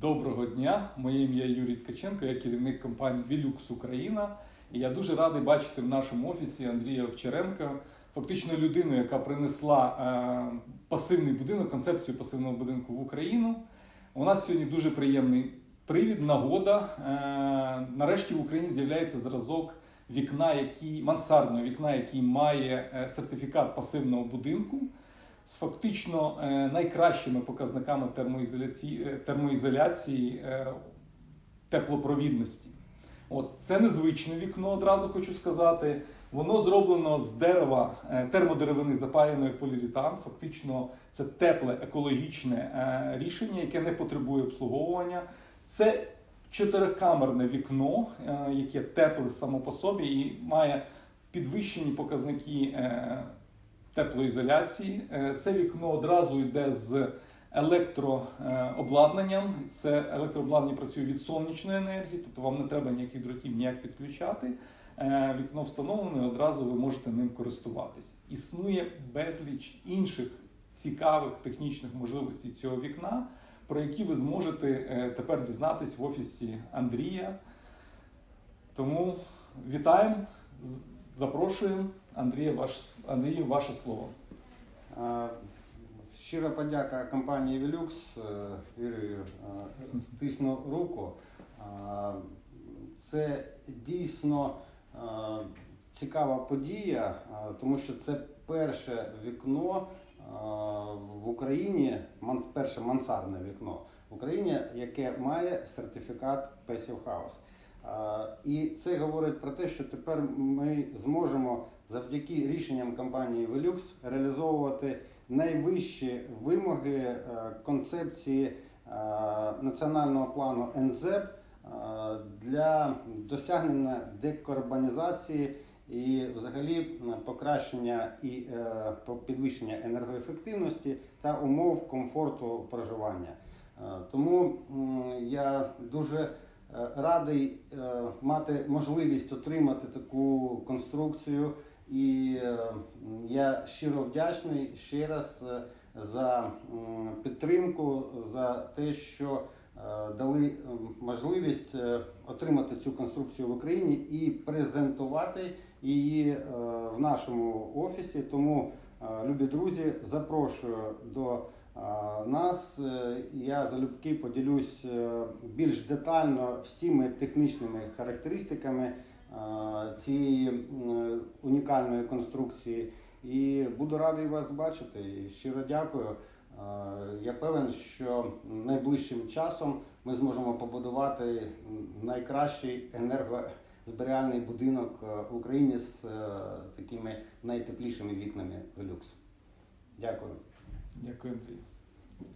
Доброго дня, моє ім'я Юрій Ткаченко, я керівник компанії Вілюкс Україна. І я дуже радий бачити в нашому офісі Андрія Овчаренка, фактично людину, яка принесла е, пасивний будинок, концепцію пасивного будинку в Україну. У нас сьогодні дуже приємний привід, нагода. Е, нарешті в Україні з'являється зразок вікна, який мансардного вікна, який має е, сертифікат пасивного будинку з фактично е, найкращими показниками термоізоляції, е, термоізоляції е, теплопровідності. От це незвичне вікно, одразу хочу сказати. Воно зроблено з дерева е, термодеревини, запаяної в поліуретан. Фактично, це тепле екологічне рішення, яке не потребує обслуговування. Це чотирикамерне вікно, яке тепле само по собі і має підвищені показники теплоізоляції. Е, Це вікно одразу йде з електрообладнанням. Це електрообладнання працює від сонячної енергії, тобто вам не треба ніяких дротів ніяк підключати. Е, Вікно встановлене, одразу ви можете ним користуватись. Існує безліч інших цікавих технічних можливостей цього вікна, про які ви зможете е, тепер дізнатись в офісі Андрія. Тому вітаємо, запрошуємо. Андрія, ваш, Андрію, ваше слово. Щира подяка компанії. Е, Юрію, е, тисну руку. Це дійсно е, цікава подія, е, тому що це перше вікно в Україні, перше мансардне вікно в Україні, яке має сертифікат Passive House. І це говорить про те, що тепер ми зможемо завдяки рішенням компанії Velux реалізовувати найвищі вимоги е, концепції е, національного плану НЗЕП е, для досягнення декарбонізації і взагалі покращення і підвищення енергоефективності та умов комфорту проживання. Тому я дуже радий е, мати можливість отримати таку конструкцію. І е, я щиро вдячний ще раз е, за підтримку, за те, що е, дали можливість е, отримати цю конструкцію в Україні і презентувати її е, в нашому офісі. Тому, е, любі друзі, запрошую до е, нас. Е, Я залюбки поділюсь е, більш детально всіми технічними характеристиками е, цієї унікальної конструкції. І буду радий вас бачити. Щиро дякую. Я певен, що найближчим часом ми зможемо побудувати найкращий енергозберігальний будинок в Україні з такими найтеплішими вікнами Velux. Дякую. Ďakujem ti.